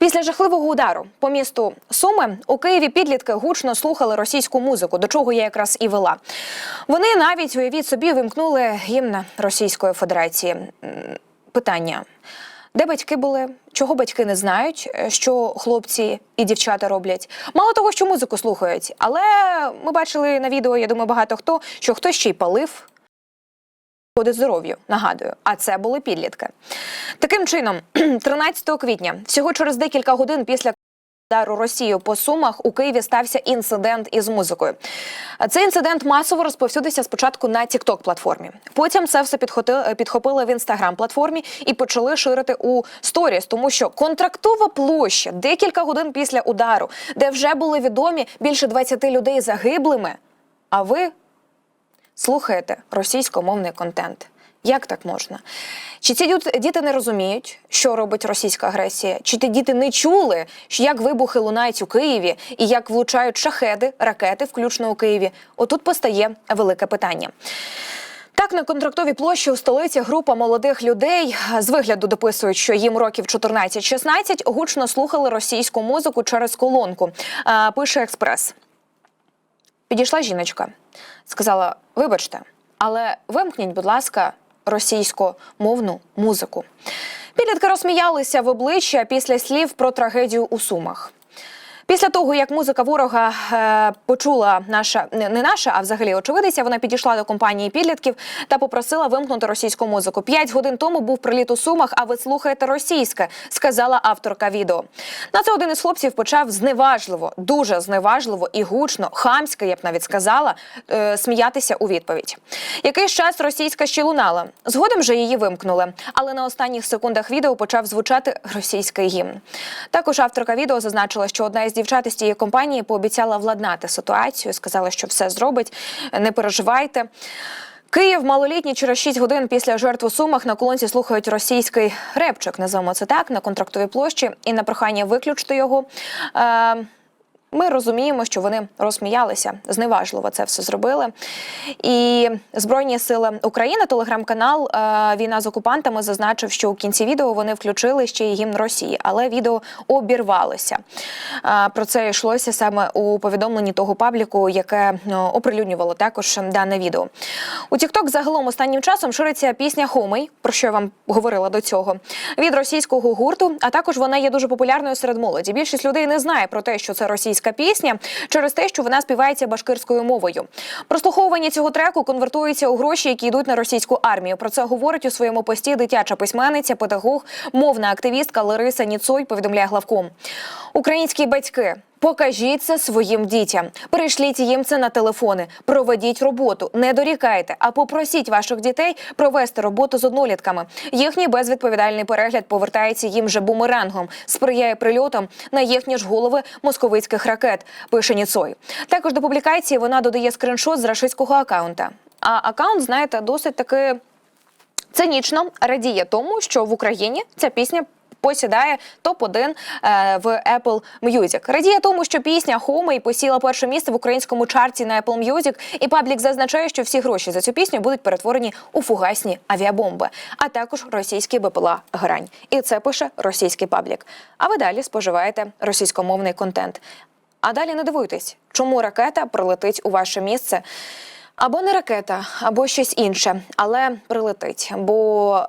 Після жахливого удару по місту Суми у Києві підлітки гучно слухали російську музику, до чого я якраз і вела. Вони навіть уявіть собі вимкнули гімн Російської Федерації. Питання. Де батьки були? Чого батьки не знають, е, що хлопці і дівчата роблять? Мало того, що музику слухають, але ми бачили на відео, я думаю, багато хто, що хтось ще й палив. Шкоди здоров'ю, нагадую, а це були підлітки. Таким чином, 13 квітня, всього через декілька годин після удару Росію по сумах у Києві стався інцидент із музикою. Цей інцидент масово розповсюдився спочатку на TikTok платформі. Потім це все підхопили в інстаграм платформі і почали ширити у сторіс, тому що контрактова площа декілька годин після удару, де вже були відомі більше 20 людей загиблими. А ви слухаєте російськомовний контент. Як так можна? Чи ці діти не розуміють, що робить російська агресія? Чи ті діти не чули, як вибухи лунають у Києві і як влучають шахеди, ракети, включно у Києві? Отут постає велике питання. Так, на контрактовій площі у столиці група молодих людей з вигляду дописують, що їм років 14-16 гучно слухали російську музику через колонку. Пише експрес. Підійшла жіночка, сказала: Вибачте, але вимкніть, будь ласка, російськомовну музику. Підлітки розсміялися в обличчя після слів про трагедію у Сумах. Після того, як музика ворога е, почула наша не, не наша, а взагалі очевидиця, вона підійшла до компанії підлітків та попросила вимкнути російську музику. П'ять годин тому був приліт у Сумах, а ви слухаєте російське, сказала авторка відео. На це один із хлопців почав зневажливо, дуже зневажливо і гучно, хамське, я б навіть сказала, е, сміятися у відповідь. Якийсь час російська ще лунала. Згодом же її вимкнули, але на останніх секундах відео почав звучати російський гімн. Також авторка відео зазначила, що одна із дівчат із тієї компанії пообіцяла владнати ситуацію, сказала, що все зробить. Не переживайте. Київ малолітні через 6 годин після жертв у Сумах на колонці слухають російський репчик, називаємо це так, на контрактовій площі. І на прохання виключити його. Е, ми розуміємо, що вони розсміялися, зневажливо це все зробили. І Збройні сили України, телеграм-канал е, Війна з окупантами зазначив, що у кінці відео вони включили ще й гімн Росії, але відео обірвалося. Е, Про це йшлося саме у повідомленні того пабліку, яке ну, оприлюднювало також дане відео. У TikTok загалом останнім часом шириться пісня Хомий, про що я вам говорила до цього, від російського гурту. А також вона є дуже популярною серед молоді. Більшість людей не знає про те, що це російська пісня, через те, що вона співається башкирською мовою. Прослуховування цього треку конвертується у гроші, які йдуть на російську армію. Про це говорить у своєму пості дитяча письменниця, педагог, мовна активістка Лариса Ніцой. Повідомляє главком. Українські батьки. Покажіть це своїм дітям, перейшліть їм це на телефони, проведіть роботу, не дорікайте, а попросіть ваших дітей провести роботу з однолітками. Їхній безвідповідальний перегляд повертається їм же бумерангом, сприяє прильотам на їхні ж голови московицьких ракет. Пише Ніцой. Також до публікації вона додає скриншот з рашистського акаунта. А акаунт, знаєте, досить таки цинічно радіє тому, що в Україні ця пісня. Посідає топ-1 е, в Apple Music. Радіє тому, що пісня Хомий посіла перше місце в українському чарті на Apple Music, і паблік зазначає, що всі гроші за цю пісню будуть перетворені у фугасні авіабомби, а також російські БПЛА грань. І це пише російський паблік. А ви далі споживаєте російськомовний контент. А далі не дивуйтесь, чому ракета прилетить у ваше місце. Або не ракета, або щось інше, але прилетить. Бо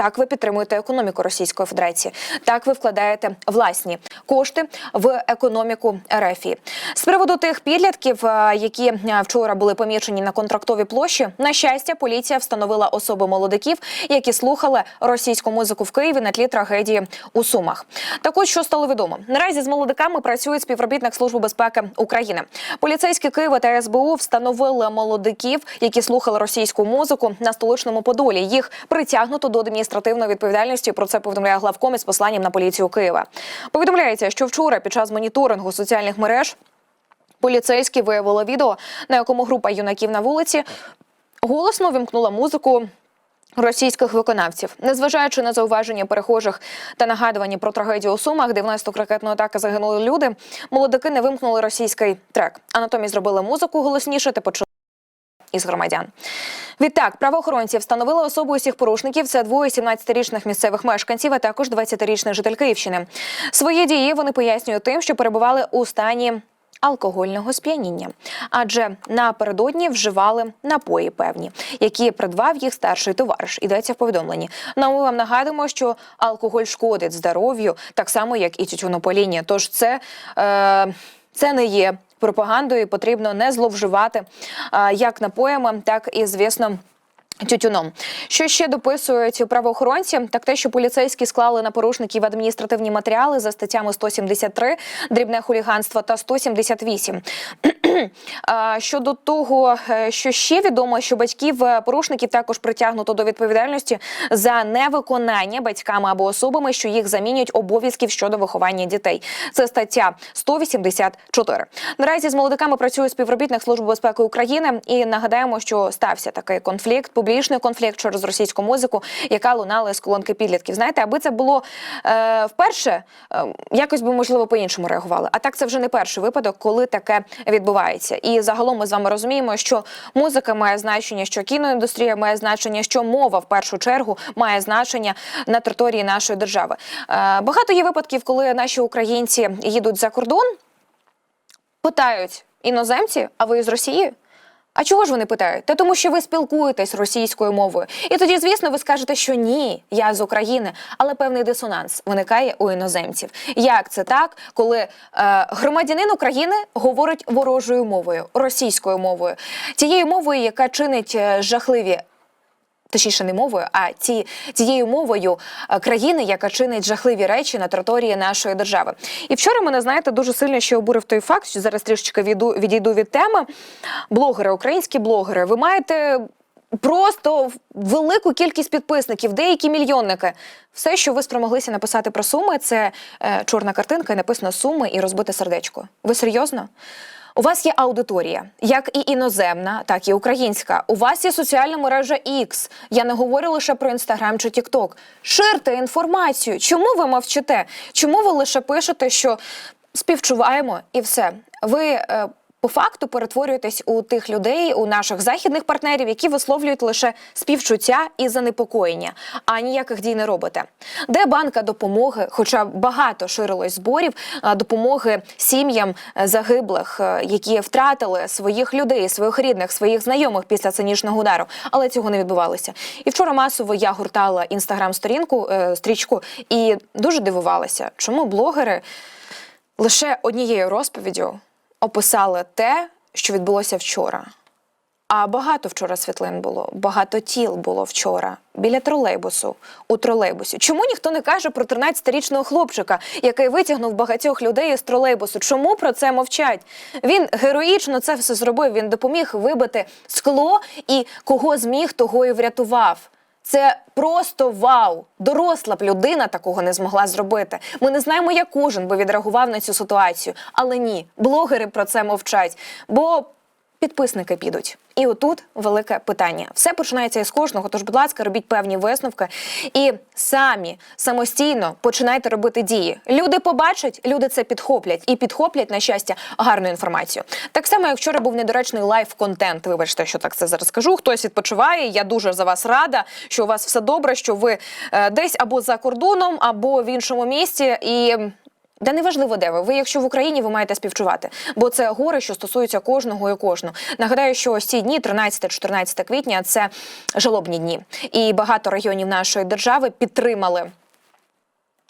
так ви підтримуєте економіку Російської Федерації. Так ви вкладаєте власні кошти в економіку РФ. З приводу тих підлітків, е, які е, вчора були помічені на контрактовій площі, на щастя, поліція встановила особи молодиків, які слухали російську музику в Києві на тлі трагедії у Сумах. Так от, що стало відомо, наразі з молодиками працюють співробітник Служби безпеки України. Поліцейські Києва та СБУ встановили молодиків, які слухали російську музику на столичному Подолі. Їх притягнуто до адміністративної відповідальності. Про це повідомляє главком із посланням на поліцію Києва. Повідомляється, що вчора під час моніторингу соціальних мереж поліцейські виявили відео, на якому група юнаків на вулиці голосно вімкнула музику. Російських виконавців, незважаючи на зауваження перехожих та нагадування про трагедію у Сумах, де внаслідок ракетної атаки загинули люди, молодики не вимкнули російський трек, а натомість зробили музику голосніше та почали із громадян. Відтак, правоохоронці встановили особу усіх порушників. Це двоє 17-річних місцевих мешканців, а також 20-річний житель Київщини. Свої дії вони пояснюють тим, що перебували у стані. Алкогольного сп'яніння, адже напередодні вживали напої певні, які придбав їх старший товариш. Ідеться в повідомленні. Ну, ми вам нагадуємо, що алкоголь шкодить здоров'ю, так само як і тютюнопаління. Тож це, е, це не є пропагандою. Потрібно не зловживати е, як напоями, так і звісно. Тютюном, що ще дописують правоохоронці, так те, що поліцейські склали на порушників адміністративні матеріали за статтями 173, дрібне хуліганство та 178. Щодо того, е, що ще відомо, що батьків е, порушників також притягнуто до відповідальності за невиконання батьками або особами, що їх замінюють обов'язків щодо виховання дітей. Це стаття 184. Наразі з молодиками працює співробітник Служби безпеки України. І нагадаємо, що стався такий конфлікт, публічний конфлікт через російську музику, яка лунала з колонки підлітків. Знаєте, аби це було е, вперше, е, якось би можливо по-іншому реагували. А так це вже не перший випадок, коли таке відбувається. І загалом ми з вами розуміємо, що музика має значення, що кіноіндустрія має значення, що мова в першу чергу має значення на території нашої держави. Е, багато є випадків, коли наші українці їдуть за кордон, питають іноземці, а ви з Росії? А чого ж вони питають? Та тому, що ви спілкуєтесь російською мовою. І тоді, звісно, ви скажете, що ні, я з України, але певний дисонанс виникає у іноземців. Як це так, коли е, громадянин України говорить ворожою мовою, російською мовою, тією мовою, яка чинить е, жахливі точніше не мовою, а ці цією мовою е, країни, яка чинить жахливі речі на території нашої держави. І вчора мене знаєте дуже сильно ще обурив той факт, що зараз трішечки відійду від теми. Блогери, українські блогери, ви маєте. Просто велику кількість підписників, деякі мільйонники. Все, що ви спромоглися написати про суми, це е, чорна картинка, і написано суми і розбите сердечко. Ви серйозно? У вас є аудиторія, як і іноземна, так і українська. У вас є соціальна мережа X. Я не говорю лише про інстаграм чи Тікток. Ширте інформацію. Чому ви мовчите? Чому ви лише пишете, що співчуваємо і все? Ви е, по факту перетворюєтесь у тих людей, у наших західних партнерів, які висловлюють лише співчуття і занепокоєння, а ніяких дій не робите. Де банка допомоги, хоча багато ширилось зборів е, допомоги сім'ям е, загиблих, е, які втратили своїх людей, своїх рідних, своїх знайомих після цинічного удару, але цього не відбувалося. І вчора масово я гуртала інстаграм-сторінку стрічку і дуже дивувалася, чому блогери лише однією розповіддю описали те, що відбулося вчора. А багато вчора світлин було, багато тіл було вчора біля тролейбусу, у тролейбусі. Чому ніхто не каже про 13-річного хлопчика, який витягнув багатьох людей із тролейбусу? Чому про це мовчать? Він героїчно це все зробив. Він допоміг вибити скло і кого зміг, того і врятував. Це просто вау! Доросла б людина такого не змогла зробити. Ми не знаємо, як кожен би відреагував на цю ситуацію. Але ні, блогери про це мовчать. Бо підписники підуть. І отут велике питання. Все починається із кожного. Тож, будь ласка, робіть певні висновки і самі самостійно починайте робити дії. Люди побачать, люди це підхоплять і підхоплять на щастя гарну інформацію. Так само, як вчора був недоречний лайв-контент. Вибачте, що так це зараз скажу. Хтось відпочиває. Я дуже за вас рада, що у вас все добре, що ви е, десь або за кордоном, або в іншому місці і. Да неважливо, де ви. Ви, якщо в Україні, ви маєте співчувати, бо це горе, що стосується кожного і кожного. Нагадаю, що ось ці дні, 13-14 квітня, це жалобні дні, і багато районів нашої держави підтримали.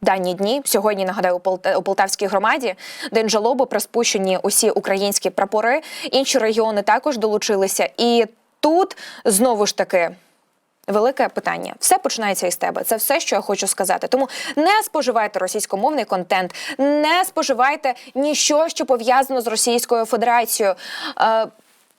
Дані дні сьогодні нагадаю у Полтавській громаді день жалоби приспущені усі українські прапори. Інші регіони також долучилися, і тут знову ж таки Велике питання. Все починається із тебе. Це все, що я хочу сказати. Тому не споживайте російськомовний контент, не споживайте ніщо, що пов'язано з Російською Федерацією.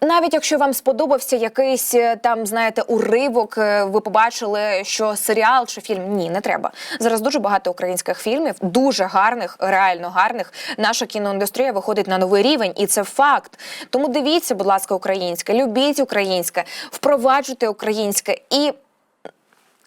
Навіть якщо вам сподобався якийсь е, там, знаєте, уривок, е, ви побачили, що серіал чи фільм ні, не треба. Зараз дуже багато українських фільмів, дуже гарних, реально гарних. Наша кіноіндустрія виходить на новий рівень, і це факт. Тому дивіться, будь ласка, українське, любіть українське, впроваджуйте українське і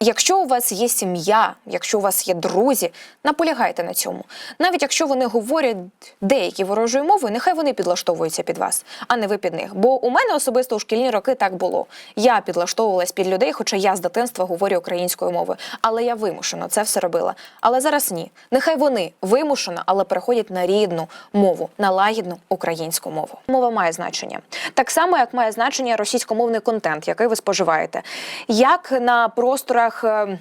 Якщо у вас є сім'я, якщо у вас є друзі, наполягайте на цьому. Навіть якщо вони говорять деякі ворожою мовою, нехай вони підлаштовуються під вас, а не ви під них. Бо у мене особисто у шкільні роки так було. Я підлаштовувалась під людей, хоча я з дитинства говорю українською мовою. Але я вимушено це все робила. Але зараз ні. Нехай вони вимушено, але переходять на рідну мову, на лагідну українську мову. Мова має значення. Так само, як має значення російськомовний контент, який ви споживаєте. Як на просторах. Е,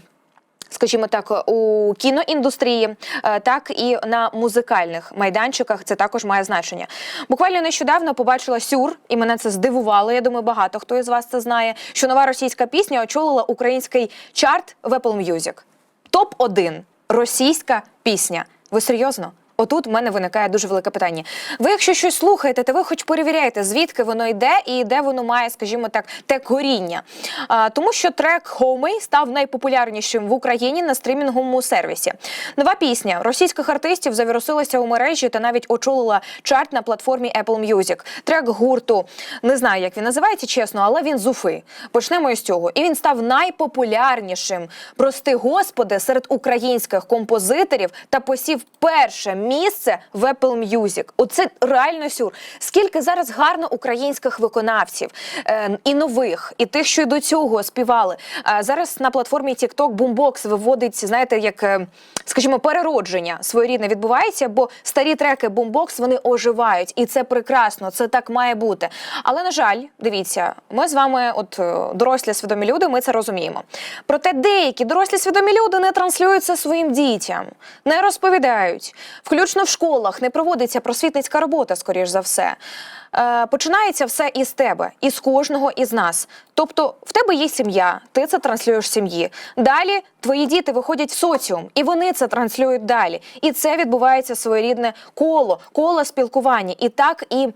Скажімо так, у кіноіндустрії, е, так і на музикальних майданчиках це також має значення. Буквально нещодавно побачила сюр, і мене це здивувало. Я думаю, багато хто із вас це знає. Що нова російська пісня очолила український чарт в Apple Music. Топ 1 російська пісня. Ви серйозно? Отут в мене виникає дуже велике питання. Ви, якщо щось слухаєте, то ви хоч перевіряєте, звідки воно йде і де воно має, скажімо так, те коріння. А, тому що трек «Homey» став найпопулярнішим в Україні на стрімінговому сервісі. Нова пісня російських артистів завірусилася у мережі та навіть очолила чарт на платформі Apple Music. Трек гурту не знаю, як він називається, чесно, але він з Уфи. Почнемо із цього. І він став найпопулярнішим. Прости господи, серед українських композиторів та посів перше місце в Apple Music. Оце реально сюр. Скільки зараз гарно українських виконавців е, і нових, і тих, що й до цього співали. Е, зараз на платформі TikTok Boombox виводить, знаєте, як, е, скажімо, переродження своєрідне відбувається, бо старі треки Boombox, вони оживають, і це прекрасно, це так має бути. Але на жаль, дивіться, ми з вами, от е, дорослі свідомі люди, ми це розуміємо. Проте деякі дорослі свідомі люди не транслюють це своїм дітям, не розповідають. Включно в школах не проводиться просвітницька робота, скоріш за все. Е, починається все із тебе, із кожного із нас. Тобто, в тебе є сім'я, ти це транслюєш сім'ї. Далі твої діти виходять в соціум, і вони це транслюють далі. І це відбувається своєрідне коло, коло спілкування. І так і.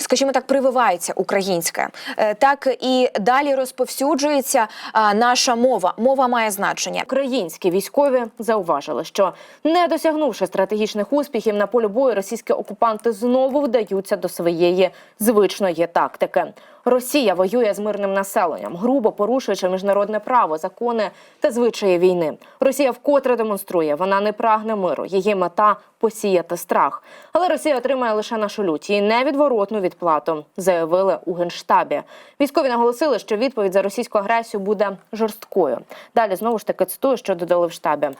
Скажімо так, прививається українське, Е, так і далі розповсюджується наша мова. Мова має значення. Українські військові зауважили, що не досягнувши стратегічних успіхів на полі бою, російські окупанти знову вдаються до своєї звичної тактики. Росія воює з мирним населенням, грубо порушуючи міжнародне право, закони та звичаї війни. Росія вкотре демонструє, вона не прагне миру. Її мета посіяти страх. Але Росія отримає лише нашу лють і невідворотну відплату, заявили у генштабі. Військові наголосили, що відповідь за російську агресію буде жорсткою. Далі знову ж таки цитую, що додали в штабі.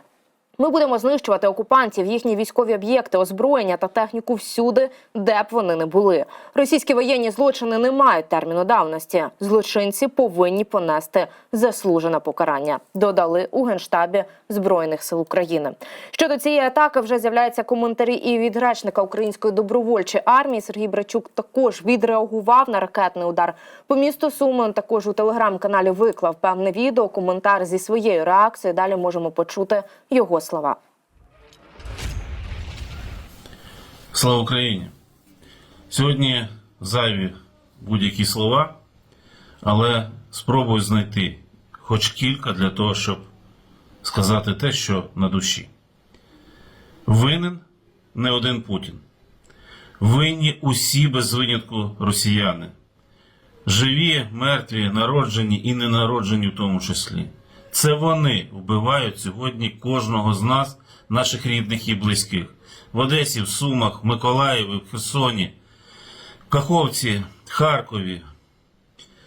Ми будемо знищувати окупантів, їхні військові об'єкти, озброєння та техніку всюди, де б вони не були. Російські воєнні злочини не мають терміну давності. Злочинці повинні понести заслужене покарання. Додали у генштабі збройних сил України. Щодо цієї атаки вже з'являються коментарі і від речника української добровольчої армії Сергій Брачук також відреагував на ракетний удар по місту Суми. Також у телеграм-каналі виклав певне відео, коментар зі своєю реакцією. Далі можемо почути його слова. Слава Україні! Сьогодні зайві будь-які слова, але спробую знайти хоч кілька для того, щоб сказати те, що на душі. Винен не один Путін. Винні усі без винятку росіяни. Живі, мертві, народжені і ненароджені в тому числі. Це вони вбивають сьогодні кожного з нас, наших рідних і близьких. В Одесі, в Сумах, в Миколаєві, в Херсоні, в Каховці, Харкові,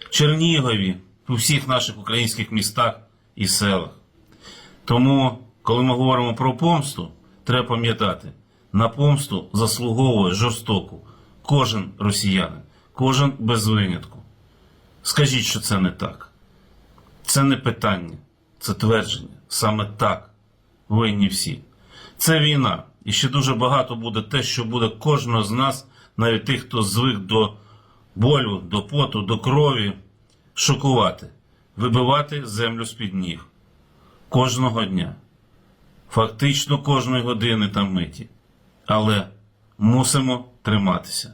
Чернігові, у всіх наших українських містах і селах. Тому, коли ми говоримо про помсту, треба пам'ятати, на помсту заслуговує жорстоку кожен росіянин, кожен без винятку. Скажіть, що це не так. Це не питання, це твердження. Саме так винні всі. Це війна. І ще дуже багато буде те, що буде кожного з нас, навіть тих, хто звик до болю, до поту, до крові, шокувати, вибивати землю з-під ніг кожного дня, фактично кожної години та миті. Але мусимо триматися.